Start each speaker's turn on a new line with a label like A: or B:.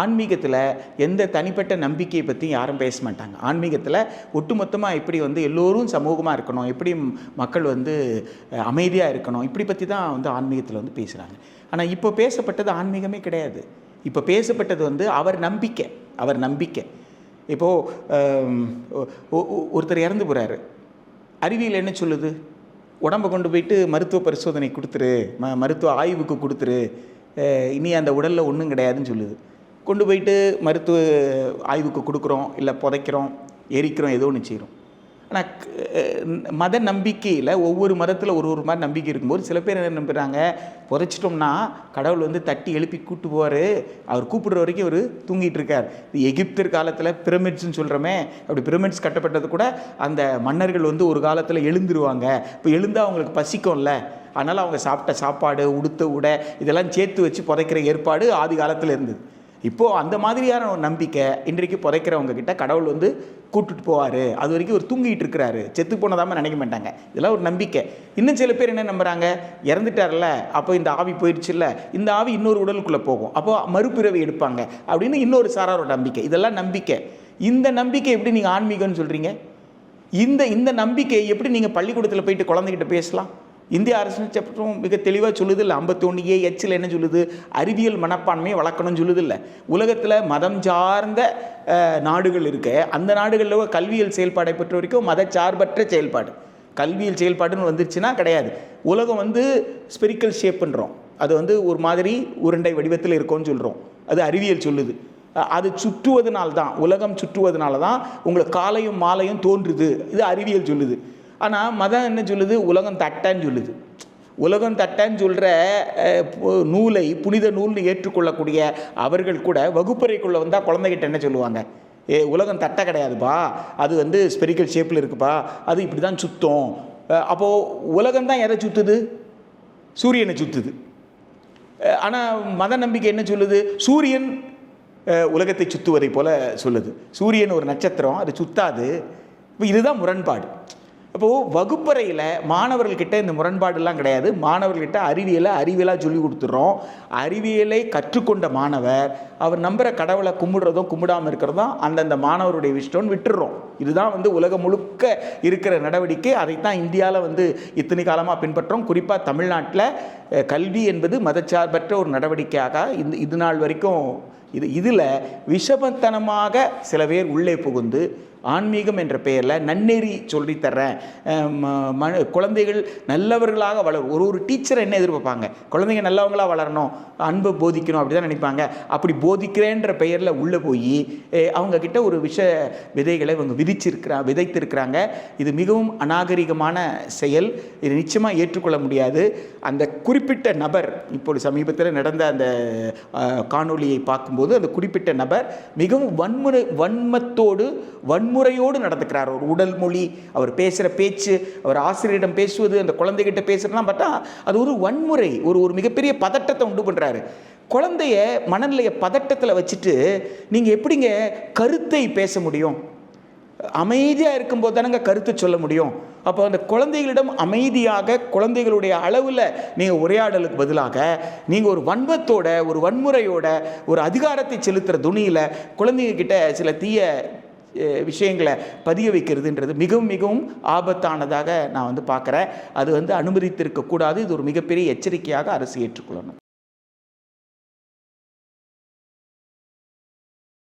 A: ஆன்மீகத்தில் எந்த தனிப்பட்ட நம்பிக்கையை பற்றி யாரும் பேச மாட்டாங்க. ஆன்மீகத்தில் ஒட்டுமொத்தமாக எப்படி வந்து எல்லோரும் சமூகமாக இருக்கணும் எப்படி மக்கள் வந்து அமைதியாக இருக்கணும் இப்படி பற்றி தான் வந்து ஆன்மீகத்தில் வந்து பேசுகிறாங்க ஆனால் இப்போ பேசப்பட்டது ஆன்மீகமே கிடையாது. இப்போ பேசப்பட்டது வந்து அவர் நம்பிக்கை அவர் நம்பிக்கை. இப்போது ஒருத்தர் இறந்து போகிறாரு அறிவியல் என்ன சொல்லுது? உடம்பை கொண்டு போயிட்டு மருத்துவ பரிசோதனை கொடுத்துரு ம மருத்துவ ஆய்வுக்கு கொடுத்துரு. இனி அந்த உடலில் ஒன்றும் கிடையாதுன்னு சொல்லுது. கொண்டு போயிட்டு மருத்துவ ஆய்வுக்கு கொடுக்குறோம் இல்லை புதைக்கிறோம் எரிக்கிறோம் ஏதோ ஒன்று செய்கிறோம் ஆனால் மத நம்பிக்கையில் ஒவ்வொரு மதத்தில் ஒரு ஒரு மாதிரி நம்பிக்கை இருக்கும்போது சில பேர் என்ன நம்புகிறாங்க புதைச்சிட்டோம்னா கடவுள் வந்து தட்டி எழுப்பி கூட்டு போவார். அவர் கூப்பிடுற வரைக்கும் அவர் தூங்கிட்டு இருக்கார். எகிப்தர் காலத்தில் பிரமிட்ஸ்னு சொல்கிறோமே அப்படி பிரமிட்ஸ் கட்டப்பட்டது கூட அந்த மன்னர்கள் வந்து ஒரு காலத்தில் எழுந்துருவாங்க. இப்போ எழுந்தால் அவங்களுக்கு பசிக்கும்ல. அதனால் அவங்க சாப்பிட்ட சாப்பாடு உடுத்த உடை இதெல்லாம் சேர்த்து வச்சு புதைக்கிற ஏற்பாடு ஆதி காலத்தில் இருந்தது. இப்போது அந்த மாதிரியான ஒரு நம்பிக்கை இன்றைக்கு புதைக்கிறவங்க கிட்ட கடவுள் வந்து கூட்டுட்டு போவார். அது வரைக்கும் ஒரு தூங்கிட்டு இருக்கிறாரு. செத்து போனதாம நினைக்க மாட்டாங்க. இதெல்லாம் ஒரு நம்பிக்கை. இன்னும் சில பேர் என்ன நம்புகிறாங்க இறந்துட்டார்ல அப்போ இந்த ஆவி போயிடுச்சுல்ல இந்த ஆவி இன்னொரு உடலுக்குள்ளே போகும். அப்போ மறுபிறவி எடுப்பாங்க அப்படின்னு இன்னொரு சாராரோட நம்பிக்கை. இதெல்லாம் நம்பிக்கை. இந்த நம்பிக்கை எப்படி நீங்கள் ஆன்மீகம்னு சொல்கிறீங்க இந்த இந்த நம்பிக்கை எப்படி நீங்கள் பள்ளிக்கூடத்தில் போயிட்டு குழந்தைகிட்ட பேசலாம்? இந்திய அரசு சட்டம் மிக தெளிவாக சொல்லுது இல்லை. ஐம்பத்தொன்று ஏ எச்சில் என்ன சொல்லுது? அறிவியல் மனப்பான்மையை வளர்க்கணும்னு சொல்லுது இல்லை. உலகத்தில் மதம் சார்ந்த நாடுகள் இருக்கு. அந்த நாடுகளில் கல்வியல் செயல்பாடை பொறுத்த வரைக்கும் மதச்சார்பற்ற செயல்பாடு. கல்வியல் செயல்பாடுன்னு வந்துருச்சுன்னா கிடையாது. உலகம் வந்து ஸ்பெரிக்கல் ஷேப்புன்றோம் அது வந்து ஒரு மாதிரி உருண்டை வடிவத்தில் இருக்கும்னு சொல்கிறோம் அது அறிவியல் சொல்லுது. அது சுற்றுவதனால தான் உலகம் சுற்றுவதனால தான் உங்களுக்கு காலையும் மாலையும் தோன்றுது. இது அறிவியல் சொல்லுது. ஆனால் மதம் என்ன சொல்லுது? உலகம் தட்டான்னு சொல்லுது. உலகம் தட்டான்னு சொல்கிற நூலை புனித நூல்னு ஏற்றுக்கொள்ளக்கூடிய அவர்கள் கூட வகுப்பறைக்குள்ளே வந்தால் குழந்தைகிட்ட என்ன சொல்லுவாங்க? ஏ உலகம் தட்டை கிடையாதுப்பா. அது வந்து ஸ்பெரிக்கல் ஷேப்பில் இருக்குப்பா. அது இப்படி தான் சுத்தம் அப்போது உலகம் தான் எதை சுற்றுது சூரியனை சுற்றுது ஆனால் மத நம்பிக்கை என்ன சொல்லுது? சூரியன் உலகத்தை சுற்றுவதை போல் சொல்லுது. சூரியன் ஒரு நட்சத்திரம் அது சுத்தாது. இப்போ இதுதான் முரண்பாடு. அப்போது வகுப்பறையில் மாணவர்கள்கிட்ட இந்த முரண்பாடுலாம் கிடையாது. மாணவர்கள்கிட்ட அறிவியலை அறிவியலாக சொல்லி கொடுத்துட்றோம். அறிவியலை கற்றுக்கொண்ட மாணவர் அவர் நம்புகிற கடவுளை கும்பிடுறதும் கும்பிடாமல் இருக்கிறதும் அந்தந்த மாணவருடைய விஷயம்னு விட்டுடுறோம். இதுதான் வந்து உலகம் முழுக்க இருக்கிற நடவடிக்கை. அதைத்தான் இந்தியாவில் வந்து இத்தனை காலமாக பின்பற்றோம். குறிப்பாக தமிழ்நாட்டில் கல்வி என்பது மதச்சார்பற்ற ஒரு நடவடிக்கையாக இந்த இது நாள் வரைக்கும் இது இதில் விஷமத்தனமாக சில பேர் உள்ளே புகுந்து ஆன்மீகம் என்ற பெயரில் நன்னெறி சொல்லித்தர்றேன் ம- ம குழந்தைகள் நல்லவர்களாக வளரும். ஒரு ஒரு டீச்சர் என்ன எதிர்பார்ப்பாங்க? குழந்தைங்க நல்லவங்களாக வளரணும் அன்பை போதிக்கணும் அப்படி தான் நினைப்பாங்க. அப்படி போதிக்கிறேன்ற பெயரில் உள்ளே போய் அவங்கக்கிட்ட ஒரு விஷ விதைகளை இவங்க விதிச்சிருக்கிறா விதைத்திருக்கிறாங்க. இது மிகவும் அநாகரிகமான செயல். இது நிச்சயமாக ஏற்றுக்கொள்ள முடியாது. அந்த குறிப்பிட்ட நபர் இப்பொழுது சமீபத்தில் நடந்த அந்த காணொலியை பார்க்கும்போது போது அந்த குறிப்பிட்ட நபர் மிகவும் வன்முறை வன்மத்தோடு வன்முறையோடு நடந்துக்கிறார். ஒரு உடல் மொழி அவர் பேசுகிற பேச்சு அவர் ஆசிரியரிடம் பேசுவது அந்த குழந்தைகிட்ட பேசுறதுலாம் பார்த்தா அது ஒரு வன்முறை ஒரு ஒரு மிகப்பெரிய பதட்டத்தை உண்டு பண்ணுறாரு குழந்தைய மனநிலைய பதட்டத்தில் வச்சுட்டு நீங்கள் எப்படிங்க கருத்தை பேச முடியும்? அமைதியாக இருக்கும்போது தானங்க கருத்து சொல்ல முடியும். அப்போ அந்த குழந்தைகளிடம் அமைதியாக குழந்தைகளுடைய அளவில் நீங்கள் உரையாடலுக்கு பதிலாக நீங்கள் ஒரு வன்மத்தோட ஒரு வன்முறையோட ஒரு அதிகாரத்தை செலுத்துகிற துணியில் குழந்தைங்கக்கிட்ட சில தீய விஷயங்களை பதிய வைக்கிறதுன்றது மிகவும் மிகவும் ஆபத்தானதாக நான் வந்து பார்க்குறேன். அது வந்து அனுமதித்திருக்கக்கூடாது இது ஒரு மிகப்பெரிய எச்சரிக்கையாக அரசு ஏற்றுக்கொள்ளணும்.